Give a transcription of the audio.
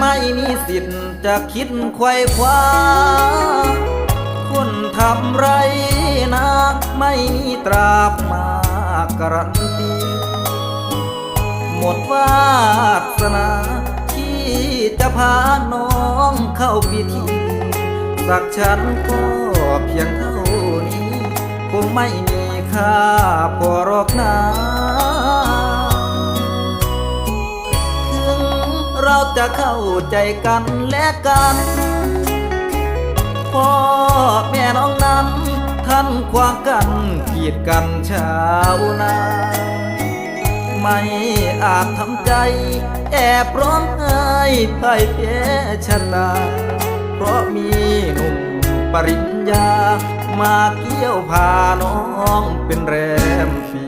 ไม่มีสิทธิ์จะคิดไขว้คว้า คนทำไรนักไม่มีตราบมาการันตี หมดวาสนาที่จะพาน้องเข้าพิธี สักฉันก็เพียงเท่านี้ คงไม่มีค่าพอรอก เราจะเข้าใจกันและกัน พ่อแม่น้องนั้นท่านควางกันกีดกันชาวนา ไม่อาจทำใจ แอบร้องไห้พ่ายแพ้ชนะเพราะมีหนุ่มปริญญา มาเกี่ยวพาน้องเป็นแรมปี